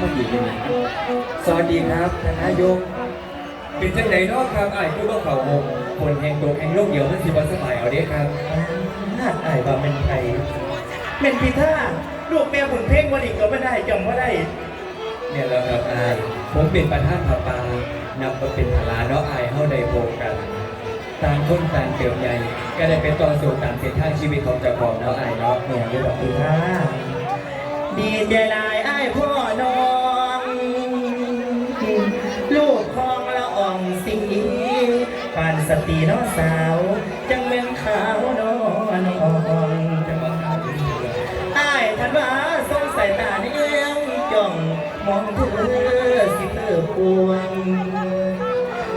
มาอยู่ที่นี่สวัสดีครับท่านนายกเป็นจังไดเนาะครับอ้ายผู้บ่เข้าหงคนแห่งตัวแห่งโลกเดียวมันสิบ่สบายเอาเด้ครับน่าอายว่าเป็นไทยเป็นพิธาลูกแม่บุญเพ่งวันอีกก็ไม่ได้จำว่าได้เนี่ยแหล้วครับอ้ายผมเป็นประธานผาปานับว่าเป็นภาราเนาะอ้ายเฮาได้โพบกันต่างคนต่างเติบใหญ่ก็ได้ไปต่อสู้ตามเส้นทางชีวิตของเจ้าของเนาะอ้ายเนาะแม่ได้บอกพิธาดีใจหลายไอ้ายพ่อน้อง สตีน้องสาว จังเป็นขาวน้องน้องจังหวัดกาฬสินธุ์อายท่านว่าสงสายตาเนียงจ้องมองเธอสิเธอปวง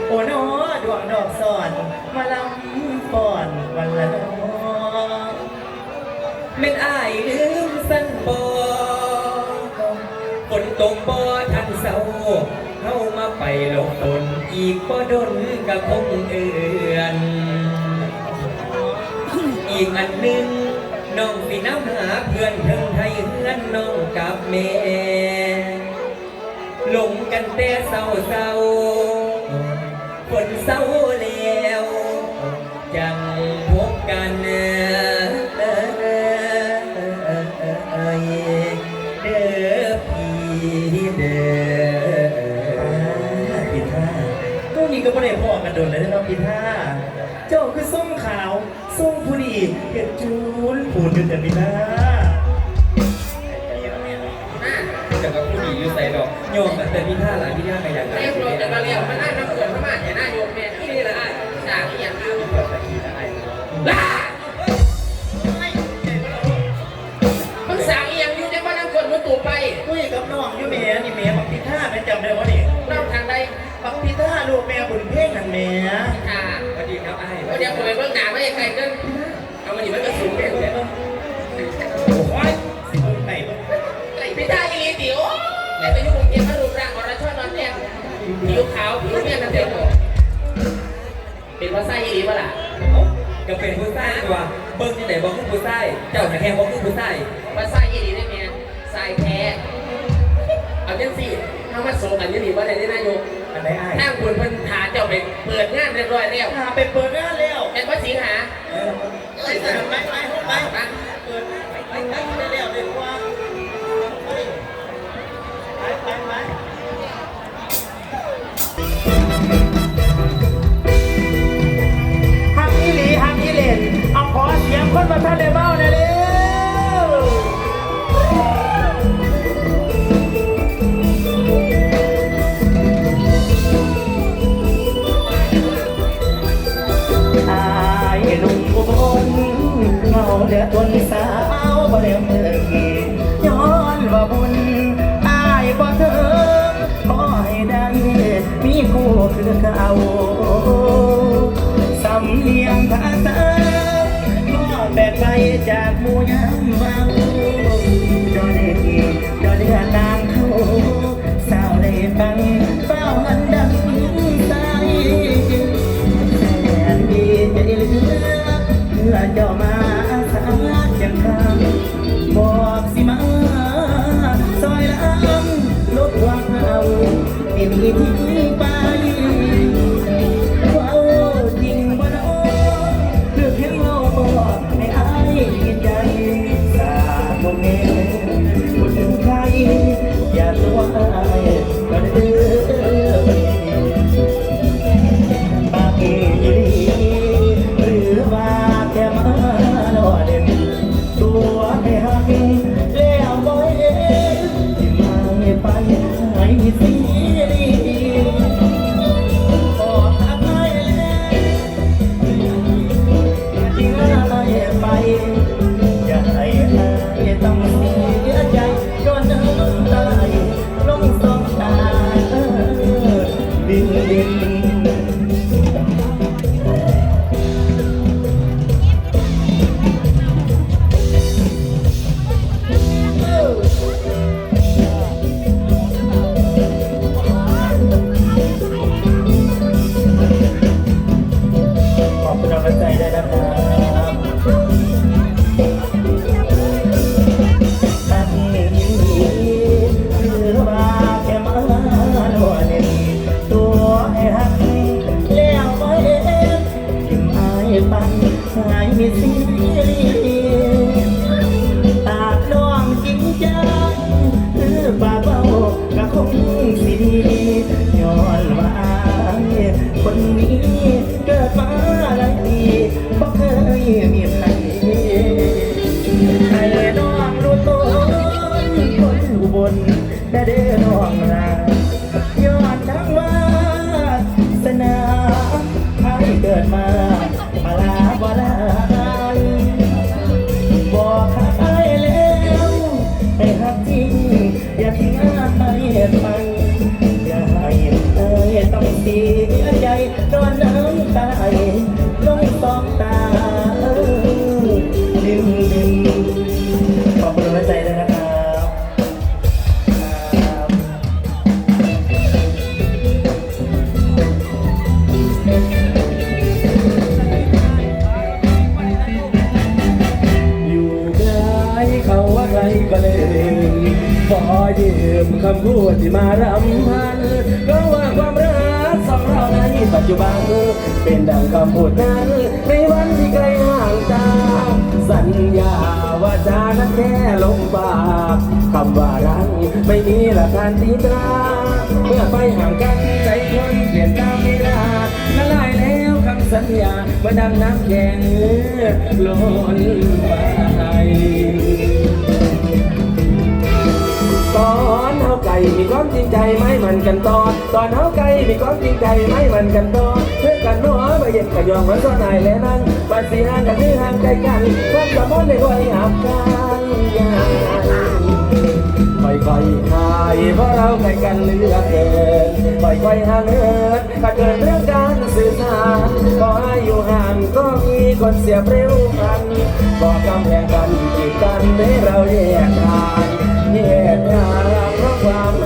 โอ้นอดวงดอกสอนมาลำก่อนวันละน้องแม่นอ้ายลืมสั้นบ่ฝนตกบ่ทันเศร้า เฮามาไปหลบฝนอีกบ่ดนก็คงเอือน อีกอันหนึ่งน้องสิน้ำหาเพื่อนเทิงไทยเฮือนน้องกับแม่หลงกันแต่เศร้าเศร้าฝนเศร้าแล้ว จังพบกันเอ่ ด้พ่อกันโดนเลยนะพิธาเจ้าคือส้มขาวส้มผู้ดีเห็ดจูนผูนอยู่แต่พิธาแต่ก็ผู้ดีอยู่ใส่ดอกโยมแต่แต่พี่ท่าหลายพี่ท่าก็อย่างไรเรียกรถจะมาเรียกมานั่งน้ำ เพ่งนั่นเมียค่ะสวัสดีครับไอ้เดี๋ยวผมไปเบื้องหน้าไม่ไกลเกินเอามาดิมันก็สูงเลยโอ้ยสิบุญไหนพี่ตาอีลีติ๋วแต่ไปยุ่งเกี่ยวกับรูปร่างอราชอนอนเนี่ยผิวขาวผิวเนี่ยนั่นเดียวเป็นภาษาอีลีวะล่ะก็เป็นผู้ใต้ตัวเบิ้งที่ไหนบอกคือผู้ใต้เจ้าหน้าแห่บอกคือผู้ใต้ภาษาอีลีได้ไหมสายแท้เอาเจังสิถ้ามาโซกันยี่หลีว่าได้ได้นายก อันไหนอ้ายถ้าคุณเพิ่นหาเจ้าไปเปิดงานเรียบร้อยแล้วพาไปเปิดงานแล้วเป็นว่าสิงหาเออไปไปไปไปไปเปิดไปไปไปไปแล้วเลยว่าไปไปไปไปฮักอีหลีฮักอีเลนเอาขอเสียงคนมาท่านเลยเบ้าหน่อยเร็ว เงาเดือดทนสาวบ่เร็วเมื่องย้อนว่าบุญอายบ่เถิงขอให้ได้มีคู่คือเขาสำเนียงภาษาก็แบกไปจากหมู่ยามเมาจอเด็กจอเดือดนางเขาสาวเลยฟังเฝ้าหัน ก็เลยขอยืมคำพูดที่มารำพันเพราะว่าความรักสองเราในปัจจุบัน เป็นดังคำพูดนั้นในวันที่ไกลห่างตาสัญญาว่าจานั้นแค่ลมปากคำว่ารักไม่มีหลักฐานตีตราเมื่อไปห่างกันใจคนเปลี่ยนตามเวลาละลายแล้วคำสัญญาเมื่อดังน้ำแข็งล้นไป จริงใจไหมมันกันตอนตอนเฮาไก่มีความจริงใจไหมมันกันตอนเพื่อกันนัวไปเย็นกันยองมันก็นายและนั่งบัดสีห่างกันที่ห่างไกลกันความสมอนในวัยหับกันยางค่อยๆหายเพราะเราใกล้กันเหลือเกินค่อยๆห่างเหินถ้าเกิดเรื่องการสื่อสารก็ให้อยู่ห่างก็มีคนเสียเปรี้ยวพันบอกกำแพงกันกีดกันให้เราแยกทางแยกทางเพราะความ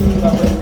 ข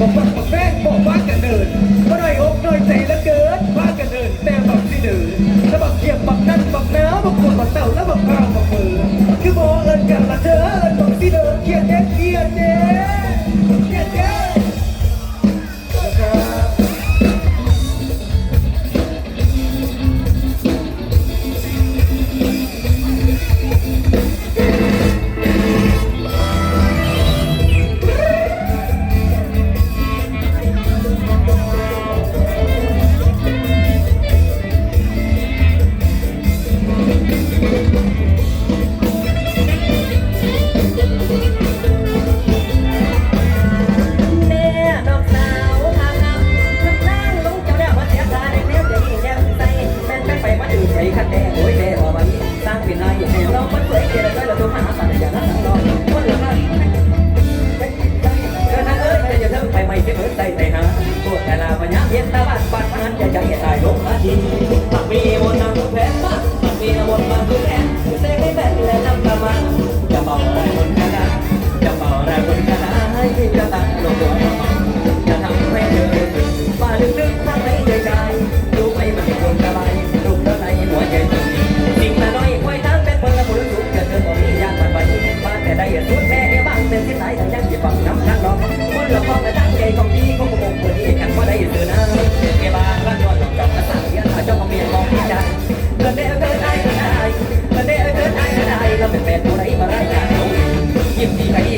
บอกว่าบอแม่บอกว่าจะเดินก็หน่อยอกหน่อยใจแล้ว ยิบดีไปดี